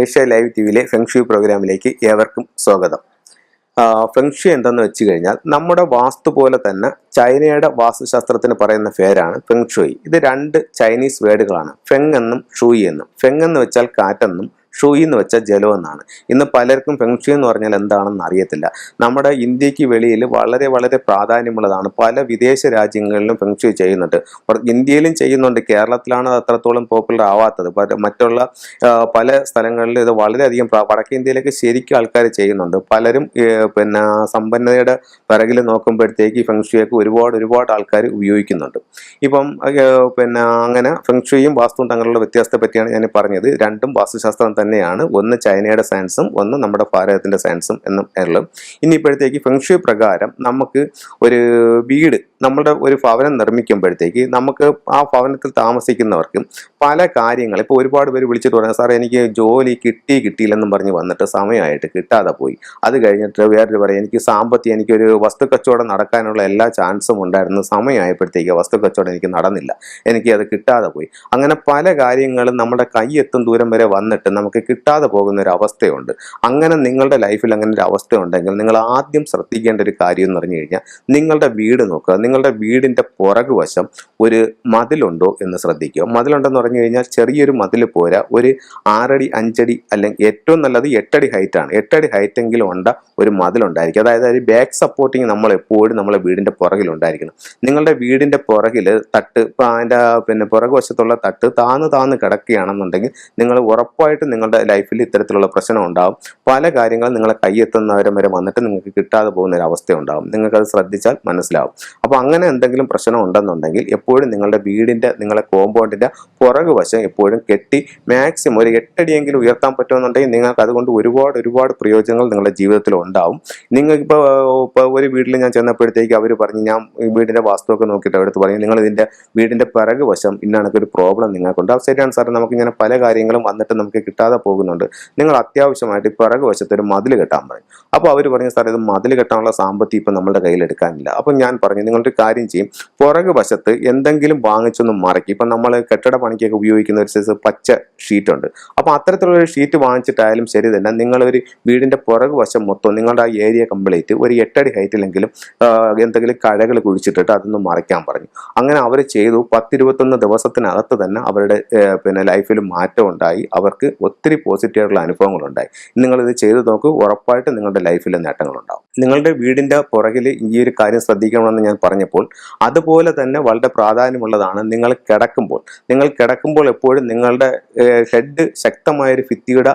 Asia live T വിയിലെ feng shui പ്രോഗ്രാമിലേക്ക് ഏവർക്കും സ്വാഗതം. ഫെങ്ഷു എന്തെന്ന് വെച്ച് കഴിഞ്ഞാൽ നമ്മുടെ വാസ്തു പോലെ തന്നെ ചൈനയുടെ വാസ്തുശാസ്ത്രത്തിന് പറയുന്ന പേരാണ് ഫെങ്ഷുയി ഇത് രണ്ട് ചൈനീസ് വേർഡുകളാണ്. ഫെങ് എന്നും ഷൂയി എന്നും. ഫെങ് എന്ന് വെച്ചാൽ കാറ്റെന്നും ഷൂയി എന്ന് വെച്ചാൽ ജലം എന്നാണ്. ഇന്ന് പലർക്കും ഫെങ്ഷു എന്ന് പറഞ്ഞാൽ എന്താണെന്ന് അറിയത്തില്ല. നമ്മുടെ ഇന്ത്യയ്ക്ക് വെളിയിൽ വളരെ വളരെ പ്രാധാന്യമുള്ളതാണ്. പല വിദേശ രാജ്യങ്ങളിലും ഫെങ്ഷു ചെയ്യുന്നുണ്ട്. ഇന്ത്യയിലും ചെയ്യുന്നുണ്ട്. കേരളത്തിലാണ് അത് അത്രത്തോളം പോപ്പുലർ ആവാത്തത്. മറ്റുള്ള പല സ്ഥലങ്ങളിൽ ഇത് വളരെയധികം വടക്കേ ഇന്ത്യയിലേക്ക് ശരിക്കും ആൾക്കാർ ചെയ്യുന്നുണ്ട്. പലരും പിന്നെ സമ്പന്നതയുടെ പിറകിൽ നോക്കുമ്പോഴത്തേക്ക് ഫെങ്ഷുയൊക്കെ ഒരുപാട് ഒരുപാട് ആൾക്കാർ ഉപയോഗിക്കുന്നുണ്ട്. ഇപ്പം പിന്നെ അങ്ങനെ ഫെങ്ഷുയും വാസ്തുവും തങ്ങളുള്ള വ്യത്യാസത്തെ പറ്റിയാണ് ഞാൻ പറഞ്ഞത്. രണ്ടും വാസ്തുശാസ്ത്രം തന്നെയാണ്. ഒന്ന് ചൈനയുടെ സയൻസും ഒന്ന് നമ്മുടെ ഭാരതത്തിന്റെ സയൻസും എന്നും ഉള്ളത് ഇനിയിപ്പോഴത്തേക്ക് ഫെങ്ഷു പ്രകാരം നമുക്ക് ഒരു വീട് നമ്മുടെ ഒരു ഭവനം നിർമ്മിക്കുമ്പോഴത്തേക്ക് നമുക്ക് ആ ഭവനത്തിൽ താമസിക്കുന്നവർക്ക് പല കാര്യങ്ങൾ ഇപ്പോൾ ഒരുപാട് പേര് വിളിച്ചിട്ട് പറഞ്ഞു സാറേ എനിക്ക് ജോലി കിട്ടി കിട്ടിയില്ലെന്നും പറഞ്ഞ് വന്നിട്ട് സമയമായിട്ട് കിട്ടാതെ പോയി. അത് കഴിഞ്ഞിട്ട് വേറൊരു പറയും എനിക്ക് സാമ്പത്തികം എനിക്കൊരു വസ്തു കച്ചവടം നടക്കാനുള്ള എല്ലാ ചാൻസും ഉണ്ടായിരുന്നു. സമയമായപ്പോഴത്തേക്ക് വസ്തു കച്ചവടം എനിക്ക് നടന്നില്ല. എനിക്ക് അത് കിട്ടാതെ പോയി. അങ്ങനെ പല കാര്യങ്ങളും നമ്മുടെ കൈ എത്തും ദൂരം വരെ വന്നിട്ട് നമുക്ക് കിട്ടാതെ പോകുന്ന ഒരു അവസ്ഥയുണ്ട്. അങ്ങനെ നിങ്ങളുടെ ലൈഫിൽ അങ്ങനെ ഒരു അവസ്ഥ ഉണ്ടെങ്കിൽ നിങ്ങൾ ആദ്യം ശ്രദ്ധിക്കേണ്ട ഒരു കാര്യം എന്ന് പറഞ്ഞു കഴിഞ്ഞാൽ നിങ്ങളുടെ വീട് നോക്കുക. നിങ്ങളുടെ വീടിന്റെ പുറകുവശം ഒരു മതിലുണ്ടോ എന്ന് ശ്രദ്ധിക്കുക. മതിലുണ്ടെന്ന് പറഞ്ഞു കഴിഞ്ഞാൽ ചെറിയൊരു മതിൽ പോരാ. ഒരു ആറടി അഞ്ചടി അല്ലെങ്കിൽ ഏറ്റവും നല്ലത് എട്ടടി ഹൈറ്റാണ് എട്ടടി ഹൈറ്റെങ്കിലും ഉണ്ട ഒരു മതിലുണ്ടായിരിക്കും. അതായത് ഒരു ബാക്ക് സപ്പോർട്ടിങ് നമ്മൾ എപ്പോഴും നമ്മളെ വീടിന്റെ പുറകിലുണ്ടായിരിക്കണം നിങ്ങളുടെ വീടിന്റെ പുറകിൽ തട്ട് ഇപ്പം അതിന്റെ പിന്നെ പുറകുവശത്തുള്ള തട്ട് താന്ന് താന്ന് കിടക്കുകയാണെന്നുണ്ടെങ്കിൽ നിങ്ങൾ ഉറപ്പായിട്ടും നിങ്ങളുടെ ലൈഫിൽ ഇത്തരത്തിലുള്ള പ്രശ്നം ഉണ്ടാകും പല കാര്യങ്ങളും നിങ്ങളെ കൈയെത്തുന്നവരം വരെ വന്നിട്ട് നിങ്ങൾക്ക് കിട്ടാതെ പോകുന്ന ഒരു അവസ്ഥ ഉണ്ടാകും നിങ്ങൾക്കത് ശ്രദ്ധിച്ചാൽ മനസ്സിലാവും. അപ്പോൾ അങ്ങനെ എന്തെങ്കിലും പ്രശ്നം ഉണ്ടെന്നുണ്ടെങ്കിൽ എപ്പോഴും നിങ്ങളുടെ വീടിന്റെ നിങ്ങളുടെ കോമ്പൗണ്ടിന്റെ പുറകു വശം എപ്പോഴും കെട്ടി മാക്സിമം ഒരു എട്ടടിയെങ്കിലും ഉയർത്താൻ പറ്റുമെന്നുണ്ടെങ്കിൽ നിങ്ങൾക്ക് അതുകൊണ്ട് ഒരുപാട് ഒരുപാട് പ്രയോജനങ്ങൾ നിങ്ങളുടെ ജീവിതത്തിൽ ഉണ്ടാവും. നിങ്ങൾക്കിപ്പോൾ ഇപ്പോൾ ഒരു വീട്ടിൽ ഞാൻ ചെന്നപ്പോഴത്തേക്ക് അവർ പറഞ്ഞു ഞാൻ വീടിന്റെ വാസ്തുവൊക്കെ നോക്കിയിട്ട് അടുത്ത് പറഞ്ഞു നിങ്ങൾ ഇതിന്റെ വീടിന്റെ പിറകു വശം ഇന്നാണെങ്കിൽ ഒരു പ്രോബ്ലം നിങ്ങൾക്കുണ്ട്. അത് ശരിയാണ് നമുക്ക് ഇങ്ങനെ പല കാര്യങ്ങളും വന്നിട്ട് നമുക്ക് കിട്ടാതെ പോകുന്നുണ്ട്. നിങ്ങൾ അത്യാവശ്യമായിട്ട് പിറക് പിറകു വശത്ത് ഒരു മതിൽ കെട്ടാൻ പറയും. അപ്പോൾ അവർ പറഞ്ഞു സാർ ഇത് മതിൽ കെട്ടാനുള്ള സാമ്പത്തികം ഇപ്പം നമ്മുടെ കയ്യിലെടുക്കാനില്ല അപ്പം ഞാൻ പറഞ്ഞു നിങ്ങളൊരു കാര്യം ചെയ്യും. പുറകു വശത്ത് എന്തെങ്കിലും വാങ്ങിച്ചൊന്നും മറക്കി ഇപ്പം നമ്മൾ കെട്ടിട പണിക്കൊക്കെ ഉപയോഗിക്കുന്ന ഒരു സൈസ് പച്ച ഷീറ്റ് ഉണ്ട്. അപ്പോൾ അത്തരത്തിലുള്ള ഷീറ്റ് വാങ്ങിച്ചിട്ടായാലും ശരി തന്നെ നിങ്ങളൊരു വീടിന്റെ പുറകു വശം മൊത്തം നിങ്ങളുടെ ആ ഏരിയ കംപ്ലീറ്റ് ഒരു എട്ടടി ഹൈറ്റിലെങ്കിലും എന്തെങ്കിലും കഴകൾ കുഴിച്ചിട്ടിട്ട് അതൊന്ന് മറയ്ക്കാൻ പറഞ്ഞു. അങ്ങനെ അവർ ചെയ്തു. പത്തിരുപത്തൊന്ന് ദിവസത്തിനകത്ത് തന്നെ അവരുടെ പിന്നെ ലൈഫിൽ മാറ്റം ഉണ്ടായി. അവർക്ക് ഒത്തിരി പോസിറ്റീവായിട്ടുള്ള അനുഭവങ്ങളുണ്ടായി. നിങ്ങളിത് ചെയ്തു നോക്കൂ. ഉറപ്പായിട്ട് നിങ്ങളുടെ ലൈഫിൽ നേട്ടങ്ങളുണ്ടാവും. നിങ്ങളുടെ വീടിന്റെ പുറകിൽ ഈ ഒരു കാര്യം ശ്രദ്ധിക്കണമെന്ന് ഞാൻ പറഞ്ഞപ്പോൾ അതുപോലെ തന്നെ വളരെ പ്രാധാന്യമുള്ളതാണ് നിങ്ങൾ കിടക്കുമ്പോൾ. നിങ്ങൾ കിടക്കുമ്പോൾ എപ്പോഴും നിങ്ങളുടെ ഹെഡ് ശക്തമായൊരു ഭിത്തിയുടെ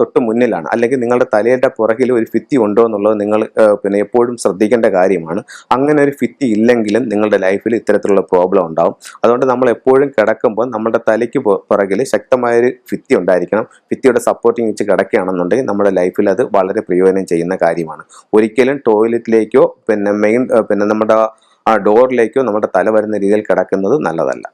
തൊട്ട് മുന്നിലാണ്. അല്ലെങ്കിൽ നിങ്ങളുടെ തലയുടെ പുറകിൽ ഒരു ഭിത്തി ഉണ്ടോ എന്നുള്ളത് നിങ്ങൾ പിന്നെ എപ്പോഴും ശ്രദ്ധിക്കേണ്ട കാര്യമാണ്. അങ്ങനെ ഒരു ഭിത്തി ഇല്ലെങ്കിലും നിങ്ങളുടെ ലൈഫിൽ ഇത്തരത്തിലുള്ള പ്രോബ്ലം ഉണ്ടാവും. അതുകൊണ്ട് നമ്മൾ എപ്പോഴും കിടക്കുമ്പോൾ നമ്മുടെ തലയ്ക്ക് പുറകിൽ ശക്തമായൊരു ഭിത്തി ഉണ്ടായിരിക്കണം. ഭിത്തിയുടെ സപ്പോർട്ടിങ് വെച്ച് കിടക്കുകയാണെന്നുണ്ടെങ്കിൽ നമ്മുടെ ലൈഫിൽ അത് വളരെ പ്രയോജനം ചെയ്യുന്ന കാര്യമാണ്. ഒരിക്കലും ടോയ്ലറ്റിലേക്കോ പിന്നെ മെയിൻ പിന്നെ നമ്മുടെ ആ ഡോറിലേക്കോ നമ്മുടെ തല വരുന്ന രീതിയിൽ കിടക്കുന്നത് നല്ലതല്ല.